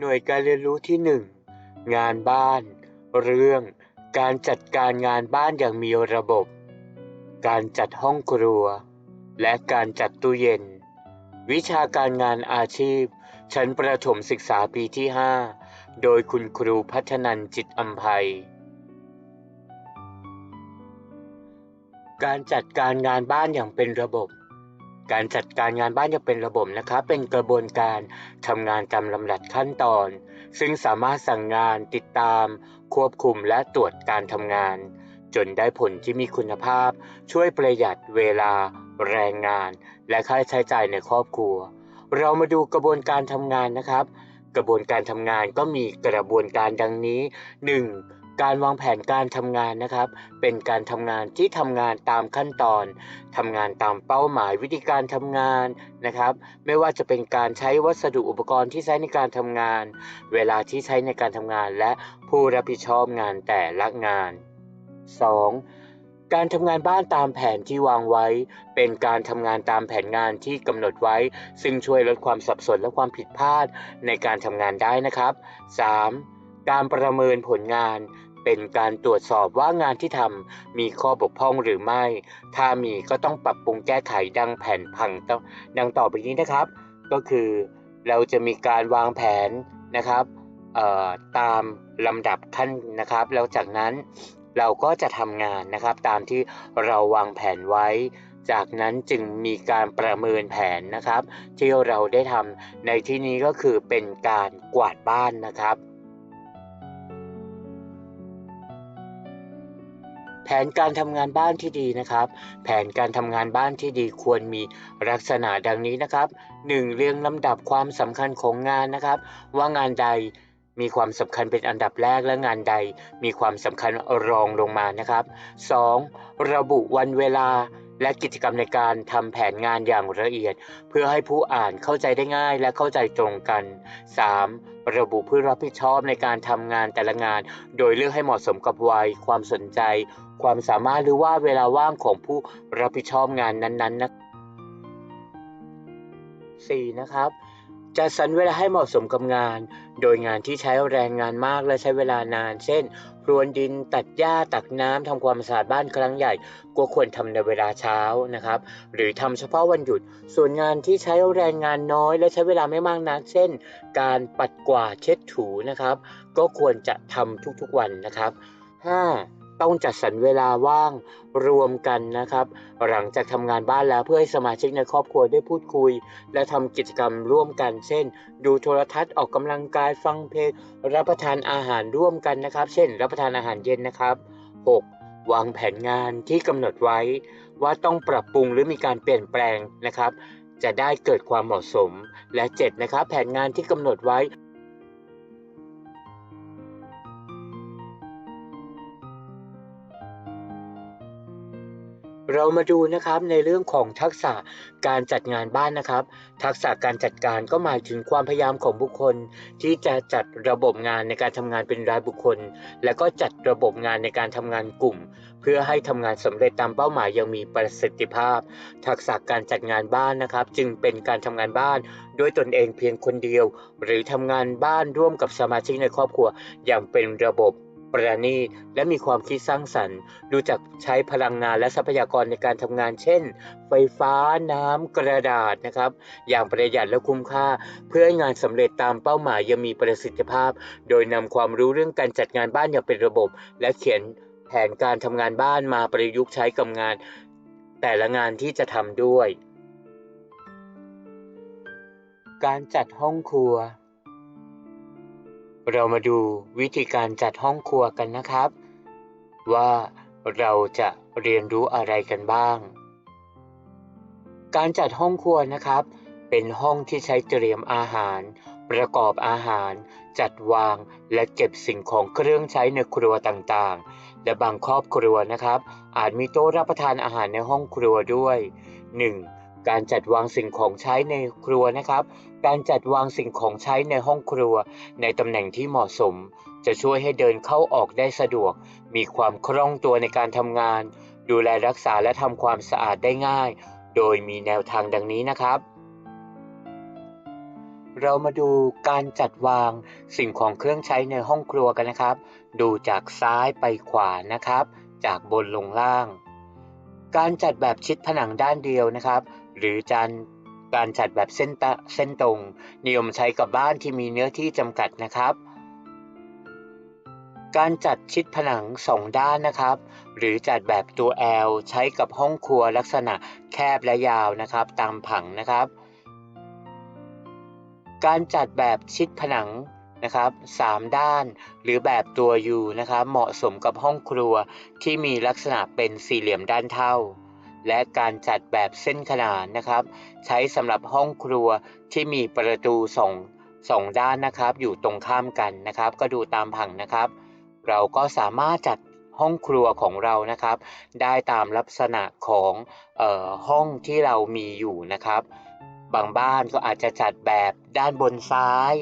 หน่วยการเรียนรู้ที่ 1 งานบ้าน เรื่อง การจัดการงานบ้านอย่างมีระบบ การจัดห้องครัว และการจัดตู้เย็น วิชาการงานอาชีพ ชั้นประถมศึกษาปีที่ 5 โดยคุณครูพัฒนันจิตอัมภัย การจัดการงานบ้านอย่างเป็นระบบ การจัดการงานบ้านอย่างเป็นระบบนะครับเป็นกระบวนการทำงานตามลำดับขั้นตอน ซึ่งสามารถสั่งงานติดตาม ควบคุมและตรวจการทำงาน จนได้ผลที่มีคุณภาพ ช่วยประหยัดเวลา แรงงาน และค่าใช้จ่ายในครอบครัว เรามาดูกระบวนการทำงานนะครับ กระบวนการทำงานก็มีกระบวนการดังนี้ 1. การวางแผนการทำงานนะครับ เป็นการทำงานที่ทำงานตามขั้นตอนทำงานตามเป้าหมายวิธีการทำงานนะครับ ไม่ว่าจะเป็นการใช้วัสดุอุปกรณ์ที่ใช้ในการทำงาน เวลาที่ใช้ในการทำงานและผู้รับผิดชอบงานแต่ละงาน 2. การทำงานบ้านตามแผนที่วางไว้ เป็นการทำงานตามแผนงานที่กำหนดไว้ ซึ่งช่วยลดความสับสนและความผิดพลาดในการทำงานได้นะครับ 3. การประเมินผลงาน เป็นการตรวจสอบว่างานที่ทำมีข้อบกพร่องหรือไม่ ถ้ามีก็ต้องปรับปรุงแก้ไขดังแผนพังต้องดังต่อไปนี้นะครับ ก็คือเราจะมีการวางแผนนะครับตามลำดับขั้นนะครับ แล้วจากนั้นเราก็จะทำงานนะครับ ตามที่เราวางแผนไว้ จากนั้นจึงมีการประเมินแผนนะครับ ที่เราได้ทำในที่นี้ก็คือเป็นการกวาดบ้านนะครับ ผนการทำงานบ้านที่ดีนะครับ แผนการทำงานบ้านที่ดีควรมีลักษณะดังนี้นะครับ 1. เรียงลำดับความสำคัญของงานนะครับ ว่างานใดมีความสำคัญเป็นอันดับแรกและงานใดมีความสำคัญรองลงมานะครับ 2. ระบุวันเวลาและกิจกรรมในการทำแผนงานอย่างละเอียด เพื่อให้ผู้อ่านเข้าใจได้ง่ายและเข้าใจตรงกัน 3. ระบุผู้รับผิดชอบในการทำงานแต่ละงาน โดยเลือกให้เหมาะสมกับวัย ความสนใจ ความสามารถหรือว่าเวลาว่างของผู้รับผิดชอบงานนั้นๆนะ 4. นะครับจัดสรรเวลาให้เหมาะสมกับงาน โดยงานที่ใช้แรงงานมากและใช้เวลานาน เช่น รวนดินตัดหญ้าตักน้ำทำความสะอาดบ้านครั้งใหญ่ ก็ควรทำในเวลาเช้านะครับ หรือทำเฉพาะวันหยุด ส่วนงานที่ใช้แรงงานน้อย และใช้เวลาไม่มากนัก เช่น การปัดกวาดเช็ดถูนะครับ ก็ควรจะทำทุกๆวันนะครับ 5. ต้องจัดสรรเวลาว่างรวมกันนะครับ หลังจากทำงานบ้านแล้วเพื่อให้สมาชิกในครอบครัวได้พูดคุย และทำกิจกรรมร่วมกัน เช่น ดูโทรทัศน์ออกกำลังกายฟังเพลงรับประทานอาหารร่วมกันนะครับ เช่น รับประทานอาหารเย็นนะครับ 6. วางแผนงานที่กำหนดไว้ ว่าต้องปรับปรุงหรือมีการเปลี่ยนแปลงนะครับ จะได้เกิดความเหมาะสม และ 7. นะครับ แผนงานที่กำหนดไว้ เรามาดูนะครับในเรื่องของทักษะการจัดงานบ้านนะครับ ทักษะการจัดการก็หมายถึงความพยายามของบุคคล ที่จะจัดระบบงานในการทำงานเป็นรายบุคคล และก็จัดระบบงานในการทำงานกลุ่ม เพื่อให้ทำงานสำเร็จตามเป้าหมายอยังมีประสิทธิภาพ ทักษะการจัดงานบ้านนะครับ จึงเป็นการทำงานบ้านด้วยตนเองเพียงคนเดียว หรือทำงานบ้านร่วมกับสมาชิกในครอบครัวอย่างเป็นระบบ ประณีตและมีความคิดสร้างสรรค์ ดูจากใช้พลังงานและทรัพยากรในการทำงาน เช่น ไฟฟ้าน้ำกระดาษนะครับ อย่างประหยัดและคุ้มค่า เพื่อให้งานสำเร็จตามเป้าหมายยังมีประสิทธิภาพ โดยนำความรู้เรื่องการจัดงานบ้านอย่างเป็นระบบ และเขียนแผนการทำงานบ้านมาประยุกต์ใช้กับงาน แต่ละงานที่จะทำด้วย การจัดห้องครัว เรามาดูวิธีการจัดห้องครัวกันนะครับ ว่าเราจะเรียนรู้อะไรกันบ้าง การจัดห้องครัวนะครับ เป็นห้องที่ใช้เตรียมอาหาร ประกอบอาหาร จัดวางและเก็บสิ่งของเครื่องใช้ในครัวต่างๆ และบางครอบครัวนะครับ อาจมีโต๊ะรับประทานอาหารในห้องครัวด้วย 1. การจัดวางสิ่งของใช้ในครัวนะครับ การจัดวางสิ่งของใช้ในห้องครัว ในตำแหน่งที่เหมาะสม จะช่วยให้เดินเข้าออกได้สะดวก มีความคล่องตัวในการทำงาน ดูแลรักษาและทำความสะอาดได้ง่าย โดยมีแนวทางดังนี้นะครับ เรามาดูการจัดวางสิ่งของเครื่องใช้ในห้องครัวกันนะครับ ดูจากซ้ายไปขวานะครับ จากบนลงล่าง การจัดแบบชิดผนังด้านเดียวนะครับ หรือจานการจัดแบบเส้นตะเส้นตรง นิยมใช้กับบ้านที่มีเนื้อที่จำกัดนะครับ การจัดชิดผนังสองด้านนะครับ หรือจัดแบบตัว L ใช้กับห้องครัวลักษณะแคบและยาวนะครับ ตามผังนะครับ การจัดแบบชิดผนังนะครับสามด้านหรือแบบตัว U นะครับ เหมาะสมกับห้องครัวที่มีลักษณะเป็นสี่เหลี่ยมด้านเท่า และการจัดแบบเส้นขนานนะครับ ใช้สำหรับห้องครัวที่มีประตูสองสองด้านนะครับ อยู่ตรงข้ามกันนะครับ ก็ดูตามผังนะครับ เราก็สามารถจัดห้องครัวของเรานะครับ ได้ตามลักษณะของเออห้องที่เรามีอยู่นะครับ บางบ้านก็อาจจะจัดแบบด้านบนซ้าย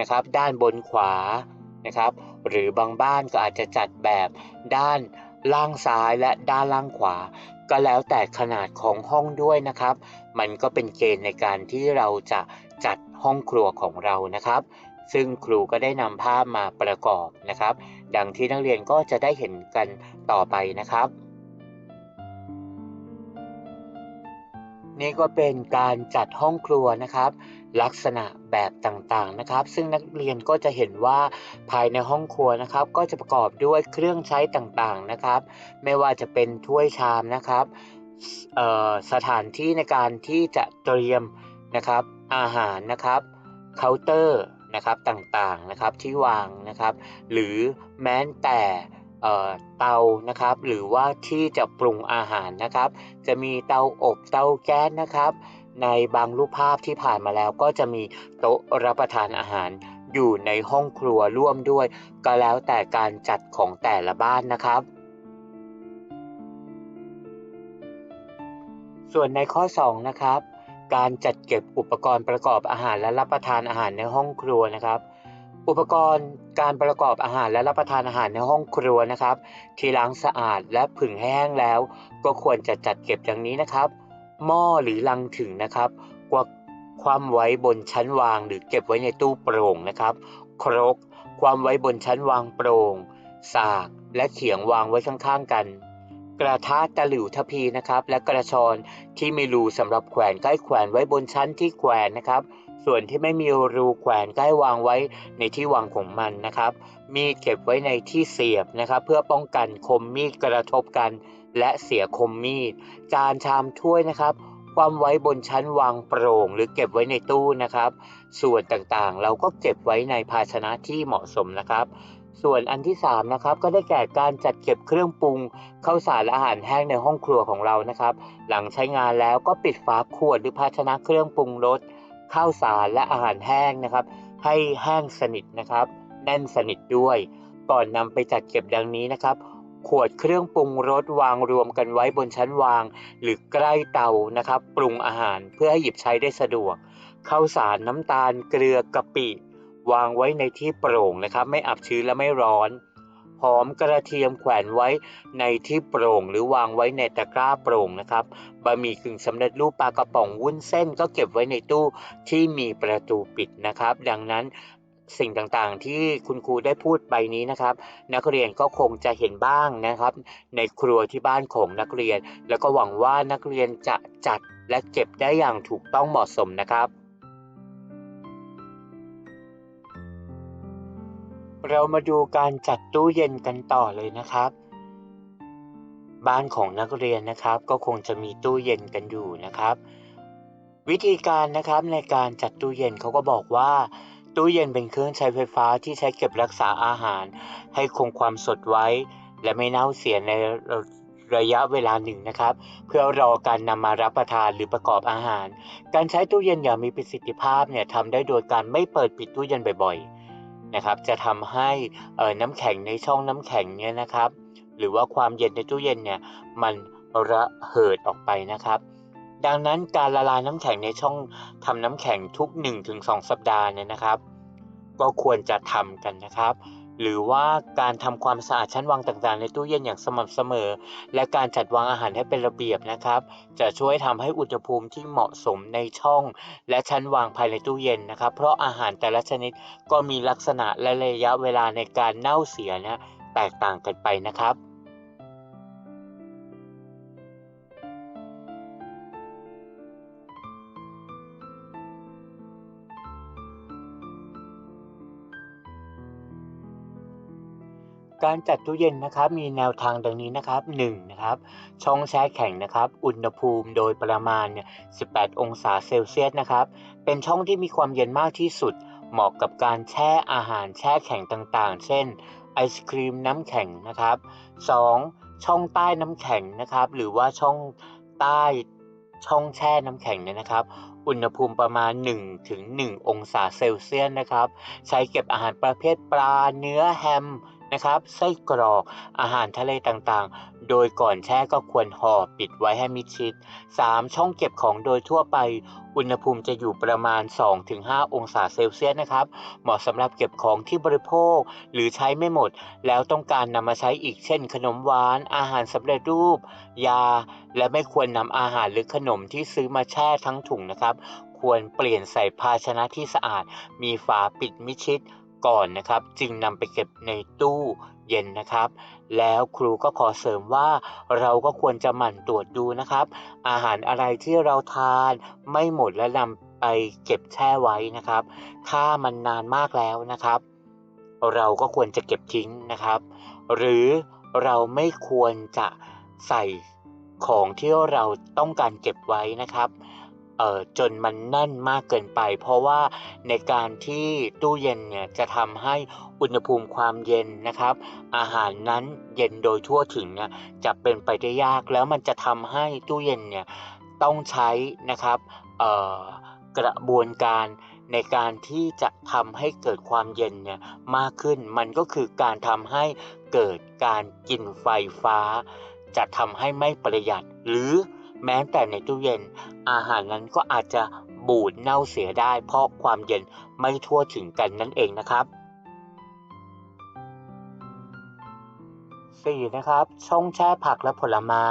นะครับ ด้านบนขวานะครับ หรือบางบ้านก็อาจจะจัดแบบด้านล่างซ้ายและด้านล่างขวา ก็แล้วแต่ขนาดของห้องด้วยนะครับ มันก็เป็นเกณฑ์ในการที่เราจะจัดห้องครัวของเรานะครับ ซึ่งครูก็ได้นำภาพมาประกอบนะครับ ดังที่นักเรียนก็จะได้เห็นกันต่อไปนะครับนี่ก็เป็นการจัดห้องครัวนะครับ ลักษณะแบบต่างๆนะครับ ซึ่งนักเรียนก็จะเห็นว่าภายในห้องครัวนะครับ ก็จะประกอบด้วยเครื่องใช้ต่างๆนะครับ ไม่ว่าจะเป็นถ้วยชามนะครับเอ่อสถานที่ในการที่จะเตรียมนะครับอาหารนะครับเคาน์เตอร์นะครับต่างๆนะครับที่วางนะครับ หรือแม้แต่เอ่อเตานะครับ หรือว่าที่จะปรุงอาหารนะครับ จะมีเตาอบเตาแก๊สนะครับ ในบางรูปภาพที่ผ่านมาแล้วก็จะมีโต๊ะรับประทานอาหาร อยู่ในห้องครัวร่วมด้วย ก็แล้วแต่การจัดของแต่ละบ้านนะครับ ส่วนในข้อ 2 นะครับ การจัดเก็บอุปกรณ์ประกอบอาหารและรับประทานอาหารในห้องครัวนะครับอุปกรณ์การประกอบอาหารและรับประทานอาหารในห้องครัวนะครับ ที่ล้างสะอาดและผึ่งแห้งแล้ว ก็ควรจะจัดเก็บดังนี้นะครับ หม้อหรือลังถึงนะครับกว่าความไว้บนชั้นวางหรือเก็บไว้ในตู้โปร่งนะครับ ครก ความไว้บนชั้นวางโปร่ง สาก และเขียงวางไว้ข้างๆกัน กระทะตะหลิวทพีนะครับ และกระชอนที่มีรูสำหรับแขวนใกล้แขวนไว้บนชั้นที่แขวนนะครับ ส่วนที่ไม่มีรูแขวนใกล้วางไว้ในที่วางของมันนะครับ มีเก็บไว้ในที่เสียบนะครับ เพื่อป้องกันคมมีดกระทบกัน และเสียคมมีด จานชามถ้วยนะครับความไว้บนชั้นวางโปร่ง หรือเก็บไว้ในตู้นะครับ ส่วนต่างๆ เราก็เก็บไว้ในภาชนะที่เหมาะสมนะครับ ส่วนอันที่3นะครับก็ได้แก่การจัดเก็บเครื่องปรุงข้าวสารและอาหารแห้งในห้องครัวของเรานะครับ หลังใช้งานแล้วก็ปิดฝาขวดหรือภาชนะเครื่องปรุงรสข้าวสารและอาหารแห้งนะครับ ให้แห้งสนิทนะครับ แน่นสนิทด้วย ก่อนนำไปจัดเก็บดังนี้นะครับ ขวดเครื่องปรุงรสวางรวมกันไว้บนชั้นวาง หรือใกล้เตานะครับ ปรุงอาหารเพื่อให้หยิบใช้ได้สะดวกข้าวสารน้ำตาลเกลือกะปิ วางไว้ในที่โปร่งนะครับ ไม่อับชื้นและไม่ร้อนหอมกระเทียมแขวนไว้ในที่โปร่ง หรือวางไว้ในตะกร้าโปร่งนะครับบะหมี่กึ่งสำเร็จรูปปลากระป๋องวุ้นเส้นก็เก็บไว้ในตู้ที่มีประตูปิดนะครับ ดังนั้น สิ่งต่างๆ ที่คุณครูได้พูดไปนี้นะครับ นักเรียนก็คงจะเห็นบ้างนะครับ ในครัวที่บ้านของนักเรียน แล้วก็หวังว่านักเรียนจะจัดและเก็บได้อย่างถูกต้องเหมาะสมนะครับ เรามาดูการจัดตู้เย็นกันต่อเลยนะครับ บ้านของนักเรียนนะครับ ก็คงจะมีตู้เย็นกันอยู่นะครับวิธีการนะครับในการจัดตู้เย็นเขาก็บอกว่า ตู้เย็นเป็นเครื่องใช้ไฟฟ้าที่ใช้เก็บรักษาอาหาร ให้คงความสดไว้ และไม่เน่าเสียในระยะเวลาหนึ่งนะครับ เพื่อรอการนำมารับประทานหรือประกอบอาหาร การใช้ตู้เย็นอย่างมีประสิทธิภาพเนี่ยทำได้โดยการไม่เปิดปิดตู้เย็นบ่อยๆนะครับ จะทำให้น้ำแข็งในช่องน้ำแข็งเนี่ยนะครับ หรือว่าความเย็นในตู้เย็นเนี่ยมันระเหิดออกไปนะครับ ดังนั้นการละลายน้ำแข็งในช่องทำน้ำแข็งทุก 1-2 สัปดาห์เนี่ยนะครับ ก็ควรจะทำกันนะครับ หรือว่าการทำความสะอาดชั้นวางต่างๆ ในตู้เย็นอย่างสม่ำเสมอ และการจัดวางอาหารให้เป็นระเบียบนะครับ จะช่วยทำให้อุณหภูมิที่เหมาะสมในช่อง และชั้นวางภายในตู้เย็นนะครับ เพราะอาหารแต่ละชนิดก็มีลักษณะและระยะเวลาในการเน่าเสียนะแตกต่างกันไปนะครับ การจัดตู้เย็นนะครับมีแนวทางดังนี้นะครับ1นะครับช่องแช่แข็งนะครับ อุณหภูมิโดยประมาณ 18 องศาเซลเซียสนะครับ เป็นช่องที่มีความเย็นมากที่สุด เหมาะกับการแช่อาหารแช่แข็งต่างๆ เช่น ไอศครีมน้ำแข็งนะครับ 2. ช่องใต้น้ำแข็งนะครับ หรือว่าช่องใต้ช่องแช่น้ำแข็งเนี่ยนะครับ อุณหภูมิประมาณ1ถึง1องศาเซลเซียสนะครับ ใช้เก็บอาหารประเภทปลา เนื้อแฮม นะครับไส้กรอกอาหารทะเลต่างๆ โดยก่อนแช่ก็ควรห่อปิดไว้ให้มิดชิด 3. ช่องเก็บของโดยทั่วไป อุณหภูมิจะอยู่ประมาณ 2-5 องศาเซลเซียสนะครับ เหมาะสำหรับเก็บของที่บริโภค หรือใช้ไม่หมด แล้วต้องการนำมาใช้อีกเช่น ขนมหวาน อาหารสำเร็จรูป ยา และไม่ควรนำอาหารหรือขนมที่ซื้อมาแช่ทั้งถุงนะครับ ควรเปลี่ยนใส่ภาชนะที่สะอาด มีฝาปิดมิดชิด ก่อนนะครับ จึงนำไปเก็บในตู้เย็นนะครับ แล้วครูก็ขอเสริมว่าเราก็ควรจะหมั่นตรวจดูนะครับ อาหารอะไรที่เราทานไม่หมดและนำไปเก็บแช่ไว้นะครับ ถ้ามันนานมากแล้วนะครับ เราก็ควรจะเก็บทิ้งนะครับ หรือเราไม่ควรจะใส่ของที่เราต้องการเก็บไว้นะครับ เอ่อจนมันแน่นมากเกินไป เพราะว่าในการที่ตู้เย็นเนี่ยจะทำให้อุณหภูมิความเย็นนะครับ อาหารนั้นเย็นโดยทั่วถึงเนี่ยจะเป็นไปได้ยากแล้วมันจะทำให้ตู้เย็นเนี่ยต้องใช้นะครับเอ่อกระบวนการในการที่จะทำให้เกิดความเย็นเนี่ยมากขึ้น มันก็คือการทำให้เกิดการกินไฟฟ้า จะทำให้ไม่ประหยัดหรือ แม้แต่ในตู้เย็น อาหารนั้นก็อาจจะบูดเน่าเสียได้เพราะความเย็นไม่ทั่วถึงกันนั่นเองนะครับ 4. นะครับ ช่องแช่ผักและผลไม้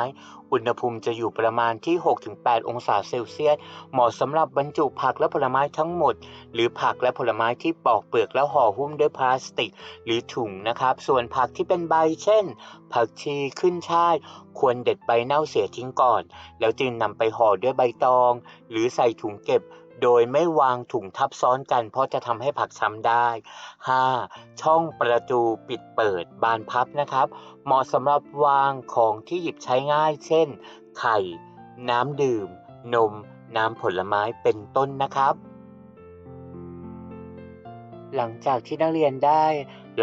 อุณหภูมิจะอยู่ประมาณที่ 6-8 องศาเซลเซียส เหมาะสำหรับบรรจุผักและผลไม้ทั้งหมด หรือผักและผลไม้ที่ปอกเปลือกแล้วห่อหุ้มด้วยพลาสติก หรือถุงนะครับ ส่วนผักที่เป็นใบเช่น ผักชีขึ้นช่ายควรเด็ดใบเน่าเสียทิ้งก่อน แล้วจึงนำไปห่อด้วยใบตอง หรือใส่ถุงเก็บ โดยไม่วางถุงทับซ้อนกัน เพราะจะทำให้ผักช้ำได้ 5. ช่องประตูปิดเปิดบานพับนะครับ เหมาะสำหรับวางของที่หยิบใช้ง่าย เช่น ไข่ น้ำดื่ม นม น้ำผลไม้เป็นต้นนะครับ หลังจากที่นักเรียนได้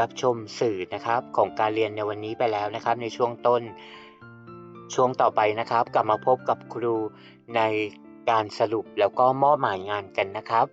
รับชมสื่อนะครับของการเรียนในวันนี้ไปแล้วนะครับ ในช่วงต้นช่วงต่อไปนะครับ กลับมาพบกับครูใน การสรุปแล้วก็มอบหมายงานกันนะครับ